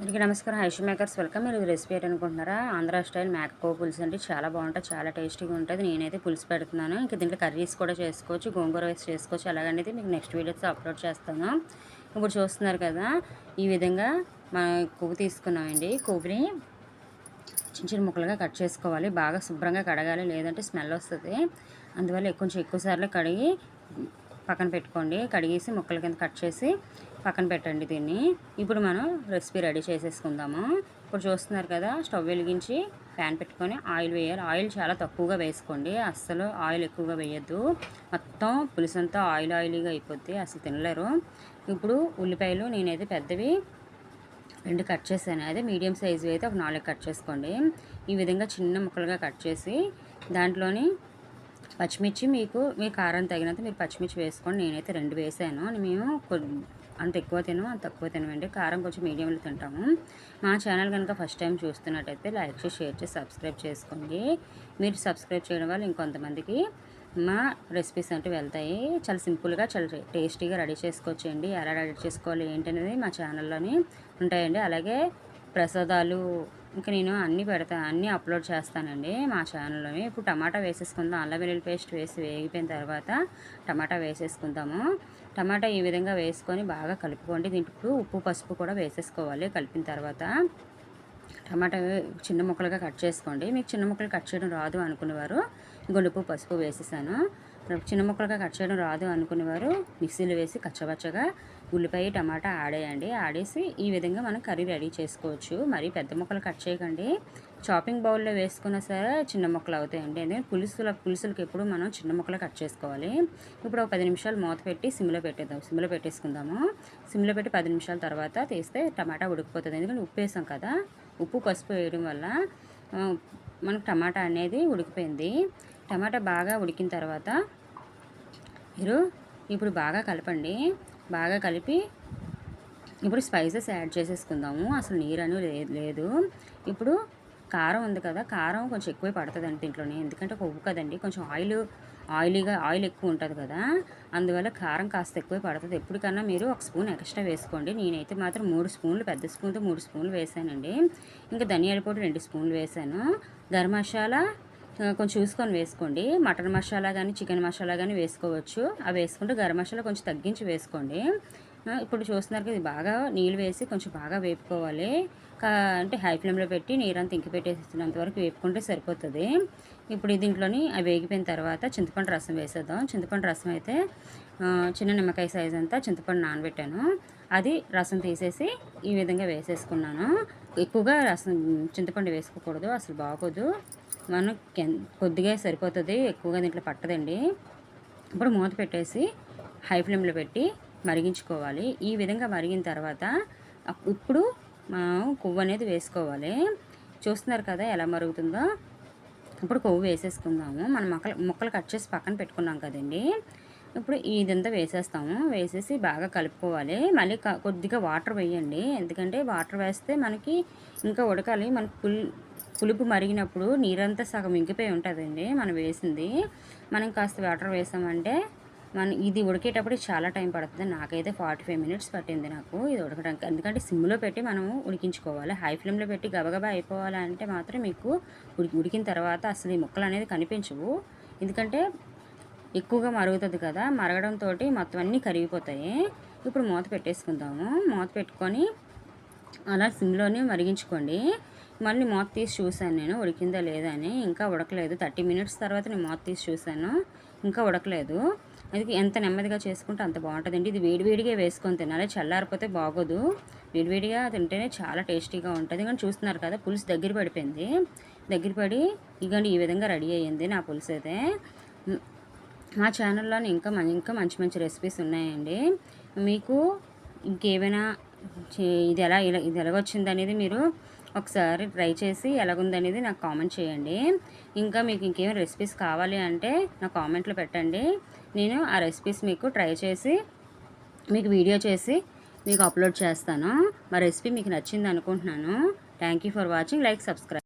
అందరికీ నమస్కారం. హైష్ మేకర్స్ వెల్కమ్. మీరు రెసిపీ ఏంటి అనుకుంటున్నారా? ఆంధ్ర స్టైల్ మేకకో పులుసు అంటే చాలా బాగుంటుంది చాలా టేస్టీగా ఉంటుంది. నేనైతే పులుసు పెడుతున్నాను. ఇంకా దీంట్లో కర్రీస్ కూడా చేసుకోవచ్చు. గోంగూర వేసి చేసుకోవచ్చు. అలాగనేది మీకు నెక్స్ట్ వీడియోస్ అప్లోడ్ చేస్తాను. ఇప్పుడు చూస్తున్నారు కదా ఈ విధంగా మా కొవ్వు తీసుకున్నామండి. కొవ్వుని చిన్న చిన్న ముక్కలుగా కట్ చేసుకోవాలి. బాగా శుభ్రంగా కడగాలి. లేదంటే స్మెల్ వస్తుంది. అందువల్ల కొంచెం ఎక్కువ సార్లు కడిగి పక్కన పెట్టుకోండి. కడిగేసి ముక్కల కింద కట్ చేసి పక్కన పెట్టండి దీన్ని. ఇప్పుడు మనం రెసిపీ రెడీ చేసేసుకుందాము. ఇప్పుడు చూస్తున్నారు కదా స్టవ్ వెలిగించి ప్యాన్ పెట్టుకొని ఆయిల్ వేయాలి. ఆయిల్ చాలా తక్కువగా వేసుకోండి. అస్సలు ఆయిల్ ఎక్కువగా వేయద్దు. మొత్తం పులుసంతా ఆయిల్ ఆయిలీగా అయిపోద్ది. అసలు తినలేరు. ఇప్పుడు ఉల్లిపాయలు నేనైతే పెద్దవి రెండు కట్ చేశాను. అదే మీడియం సైజు అయితే ఒక నాలుగు కట్ చేసుకోండి. ఈ విధంగా చిన్న ముక్కలుగా కట్ చేసి దాంట్లోని పచ్చిమిర్చి మీకు మీ కారం తగినంత మీరు పచ్చిమిర్చి వేసుకోండి. నేనైతే రెండు వేసాను. మేము అంత ఎక్కువ తినము అంత తక్కువ తినమండి. కారం కొంచెం మీడియంలో తింటాము. మా ఛానల్ కనుక ఫస్ట్ టైం చూస్తున్నట్టయితే లైక్ చేసి షేర్ చేసి సబ్స్క్రైబ్ చేసుకోండి. మీరు సబ్స్క్రైబ్ చేయడం వల్ల ఇంకొంతమందికి మా రెసిపీస్ అంటూ వెళ్తాయి. చాలా సింపుల్గా చాలా టేస్టీగా రెడీ చేసుకోవచ్చండి. ఎలా రెడీ చేసుకోవాలి ఏంటనేది మా ఛానల్లోని ఉంటాయండి. అలాగే ప్రసాదాలు ఇంకా నేను అన్నీ పెడతా అన్నీ అప్లోడ్ చేస్తానండి మా ఛానల్లోనే. ఇప్పుడు టమాటా వేసేసుకుందాం. అల్లం వెల్లుల్లి పేస్ట్ వేసి వేగిపోయిన తర్వాత టమాటా వేసేసుకుందాము. టమాటా ఈ విధంగా వేసుకొని బాగా కలుపుకోండి. దీంట్లో ఉప్పు పసుపు కూడా వేసేసుకోవాలి. కలిపిన తర్వాత టమాటా చిన్న ముక్కలుగా కట్ చేసుకోండి. మీకు చిన్న ముక్కలు కట్ చేయడం రాదు అనుకునేవారు. గొడుపు పసుపు వేసేసాను. చిన్న ముక్కలుగా కట్ చేయడం రాదు అనుకునేవారు. మిక్సీలో వేసి కచ్చబచ్చగా ఉల్లిపాయ టమాటా ఆడేయండి. ఆడేసి ఈ విధంగా మనం కర్రీ రెడీ చేసుకోవచ్చు. మరి పెద్ద ముక్కలు కట్ చేయకండి. చాపింగ్ బౌల్లో వేసుకున్నా సరే చిన్న ముక్కలు అవుతాయండి. ఎందుకంటే పులుసుల పులుసులకి ఎప్పుడు మనం చిన్న ముక్కలు కట్ చేసుకోవాలి. ఇప్పుడు ఒక పది నిమిషాలు మూత పెట్టి సిమ్లో పెట్టేద్దాం. సిమ్లో పెట్టేసుకుందాము. సిమ్లో పెట్టి పది నిమిషాల తర్వాత తీస్తే టమాటా ఉడికిపోతుంది. ఎందుకంటే ఉప్పు వేసాం కదా. ఉప్పు పసుపు వేయడం వల్ల మనకు టమాటా అనేది ఉడికిపోయింది. టమాటా బాగా ఉడికిన తర్వాత మీరు ఇప్పుడు బాగా కలపండి. బాగా కలిపి ఇప్పుడు స్పైసెస్ యాడ్ చేసేసుకుందాము. అసలు నీరు అని లేదు. ఇప్పుడు కారం ఉంది కదా కారం కొంచెం ఎక్కువే పడుతుందండి దీంట్లోనే ఎందుకంటే కొవ్వు కదండి కొంచెం ఆయిల్ ఆయిలీగా ఆయిల్ ఎక్కువ ఉంటుంది కదా. అందువల్ల కారం కాస్త ఎక్కువ పడుతుంది. ఎప్పటికన్నా మీరు ఒక స్పూన్ ఎక్స్ట్రా వేసుకోండి. నేనైతే మాత్రం మూడు స్పూన్లు పెద్ద స్పూన్తో మూడు స్పూన్లు వేసానండి. ఇంకా ధనియాల పొడి రెండు స్పూన్లు వేసాను. గరం మసాలా కొంచెం చూసుకొని వేసుకోండి. మటన్ మసాలా కానీ చికెన్ మసాలా కానీ వేసుకోవచ్చు. అవి వేసుకుంటే గరం మసాలా కొంచెం తగ్గించి వేసుకోండి. ఇప్పుడు చూస్తున్నారు ఇది బాగా నీళ్ళు వేసి కొంచెం బాగా వేపుకోవాలి. అంటే హై ఫ్లేమ్లో పెట్టి నీరంతా ఇంకి పెట్టేసినంత వరకు వేపుకుంటే సరిపోతుంది. ఇప్పుడు దీంట్లోని అవి వేగిపోయిన తర్వాత చింతపండు రసం వేసేద్దాం. చింతపండు రసం అయితే చిన్న నిమ్మకాయ సైజ్ అంతా చింతపండు నానబెట్టాను. అది రసం తీసేసి ఈ విధంగా వేసేసుకున్నాను. ఎక్కువగా రసం చింతపండు వేసుకోకూడదు అసలు బాగోదు. మనం కొద్దిగా సరిపోతుంది ఎక్కువగా దీంట్లో పట్టదండి. ఇప్పుడు మూత పెట్టేసి హై ఫ్లేమ్లో పెట్టి మరిగించుకోవాలి. ఈ విధంగా మరిగిన తర్వాత ఇప్పుడు మనం కొవ్వు అనేది వేసుకోవాలి. చూస్తున్నారు కదా ఎలా మరుగుతుందో? ఇప్పుడు కొవ్వు వేసేసుకుందాము. మనం మొక్కలు మొక్కలు కట్ చేసి పక్కన పెట్టుకున్నాం కదండి. ఇప్పుడు ఇదంతా వేసేస్తాము. వేసేసి బాగా కలుపుకోవాలి. మళ్ళీ కొద్దిగా వాటర్ వేయండి. ఎందుకంటే వాటర్ వేస్తే మనకి ఇంకా ఉడకాలి. మనకి పుల్ పులుపు మరిగినప్పుడు నీరంతా సగం ఇంకిపోయి ఉంటుందండి మనం వేసింది. మనం కాస్త వాటర్ వేసామంటే మన ఇది ఉడికేటప్పుడు చాలా టైం పడుతుంది. నాకైతే ఫార్టీ ఫైవ్ మినిట్స్ పట్టింది నాకు ఇది ఉడకడానికి. ఎందుకంటే సిమ్లో పెట్టి మనం ఉడికించుకోవాలి. హై ఫ్లేమ్లో పెట్టి గబగబా అయిపోవాలంటే మాత్రం మీకు ఉడికిన తర్వాత అసలు ఈ ముక్కలు అనేది కనిపించవు. ఎందుకంటే ఎక్కువగా మరుగుతుంది కదా మరగడంతో మొత్తం అన్నీ కరిగిపోతాయి. ఇప్పుడు మూత పెట్టేసుకుందాము. మూత పెట్టుకొని అలా సిమ్లోనే మరిగించుకోండి. మళ్ళీ మూత తీసి చూశాను నేను ఉడికిందా లేదా అని. ఇంకా ఉడకలేదు. థర్టీ మినిట్స్ తర్వాత నేను మూత తీసి చూశాను. ఇంకా ఉడకలేదు. అది ఎంత నెమ్మదిగా చేసుకుంటే అంత బాగుంటుందండి. ఇది వేడివేడిగా వేసుకొని తినాలి. చల్లారిపోతే బాగోదు. వేడివేడిగా తింటేనే చాలా టేస్టీగా ఉంటుంది. కానీ చూస్తున్నారు కదా పులుసు దగ్గర పడిపోయింది. దగ్గర పడి ఇగండి ఈ విధంగా రెడీ అయ్యింది నా పులుసు అయితే మా ఛానల్లో ఇంకా ఇంకా మంచి మంచి రెసిపీస్ ఉన్నాయండి. మీకు ఇంకేమైనా ఇది ఎలా ఇలా ఇది ఎలాగొచ్చింది అనేది మీరు ఒకసారి ట్రై చేసి ఎలాగుందనేది నాకు కామెంట్ చేయండి. ఇంకా మీకు ఇంకేమైనా రెసిపీస్ కావాలి అంటే నా కామెంట్లో పెట్టండి. నేను ఆ రెసిపీస్ మీకు ట్రై చేసి మీకు వీడియో చేసి మీకు అప్లోడ్ చేస్తాను. మా రెసిపీ మీకు నచ్చింది అనుకుంటున్నాను thank for watching like subscribe